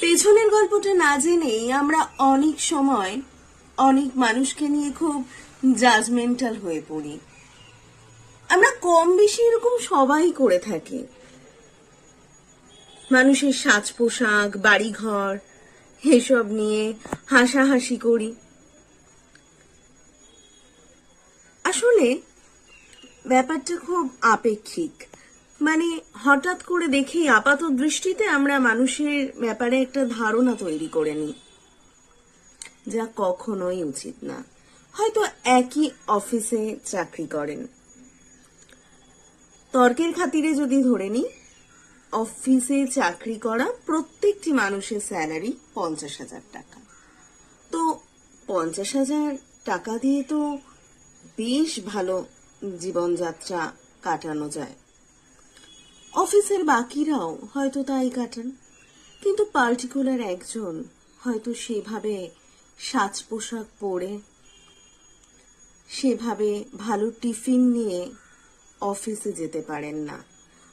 পেছনের গল্পটা না জেনেই আমরা অনেক সময় অনেক মানুষকে নিয়ে খুব জাজমেন্টাল হয়ে পড়ি। আমরা কম বেশি এরকম সবাই করে থাকি। মানুষের সাজ পোশাক বাড়িঘর, এসব নিয়ে হাসাহাসি করি। আসলে ব্যাপারটা খুব আপেক্ষিক। মানে হঠাৎ করে দেখেই আপাত দৃষ্টিতে আমরা মানুষের ব্যাপারে একটা ধারণা তৈরি করে নিই। যা কখনোই উচিত না। হয়তো একই অফিসে চাকরি করেন। তর্কের খাতিরে যদি ধরে নিই, অফিসে চাকরি করা প্রত্যেকটি মানুষের স্যালারি পঞ্চাশ হাজার টাকা। তো পঞ্চাশ হাজার টাকা দিয়ে তো বেশ ভালো জীবনযাত্রা কাটানো যায়। অফিসের বাকিরাও হয়তো তাই কাটান। কিন্তু পার্টিকুলার একজন হয়তো সেভাবে সাজ পোশাক পরে, সেভাবে ভালো টিফিন নিয়ে অফিসে যেতে পারেন না।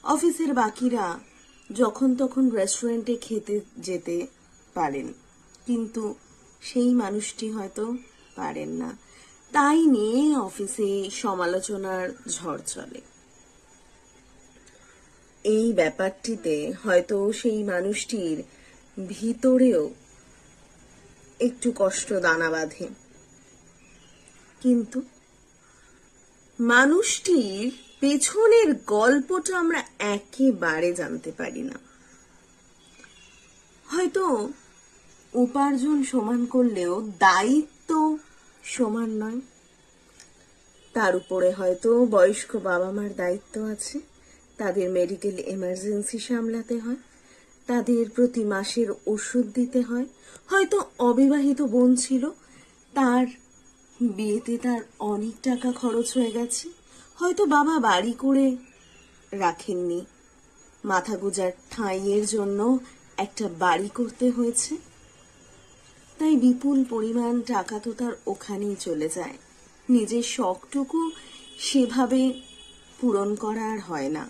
অফিসের বাকিরা যখন তখন রেস্টুরেন্টে খেতে যেতে পারেন, কিন্তু সেই মানুষটি হয়তো পারেন না। তাই নিয়ে অফিসে সমালোচনার ঝড় চলে। এই ব্যাপারটিতে হয়তো সেই মানুষটির ভিতরেও একটু কষ্ট দানা বাঁধে। কিন্তু মানুষটির পেছনের গল্পটা আমরা একেবারে জানতে পারি না। হয়তো উপার্জন সমান করলেও দায়িত্ব সমান নয়। তার উপরে হয়তো বয়স্ক বাবা মার দায়িত্ব আছে। তাদের মেডিকেল এমার্জেন্সি সামলাতে হয়, তাদের প্রতি মাসের ওষুধ দিতে হয়। হয়তো অবিবাহিত বোন ছিল, তার বিয়েতে তার অনেক টাকা খরচ হয়ে গেছে। হয়তো বাবা বাড়ি করে রাখেননি। মাথা গোজার ঠাঁইয়ের জন্য একটা বাড়ি করতে হয়েছে। তাই বিপুল পরিমাণ টাকা তো তার ওখানেই চলে যায়। নিজের শখটুকু সেভাবে পূরণ করা আর হয় না।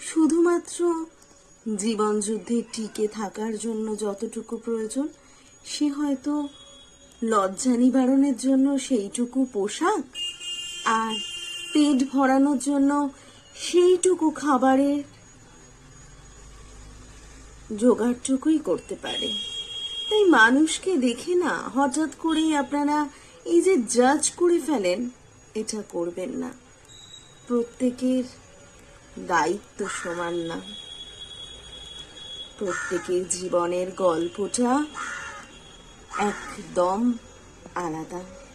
শুধুমাত্র জীবন যুদ্ধে টিকে থাকার জন্য যতটুকু প্রয়োজন, সে হয়তো লজ্জা নিবারণের জন্য সেইটুকু পোশাক আর পেট ভরানোর জন্য সেইটুকু খাবারের জোগাড়টুকুই করতে পারে। তাই মানুষকে দেখে না হঠাৎ করেই আপনারা এই যে জাজ করে ফেলেন, এটা করবেন না। প্রত্যেকের দায়িত্ব সমান না। প্রত্যেকের জীবনের গল্পটা একদম আলাদা।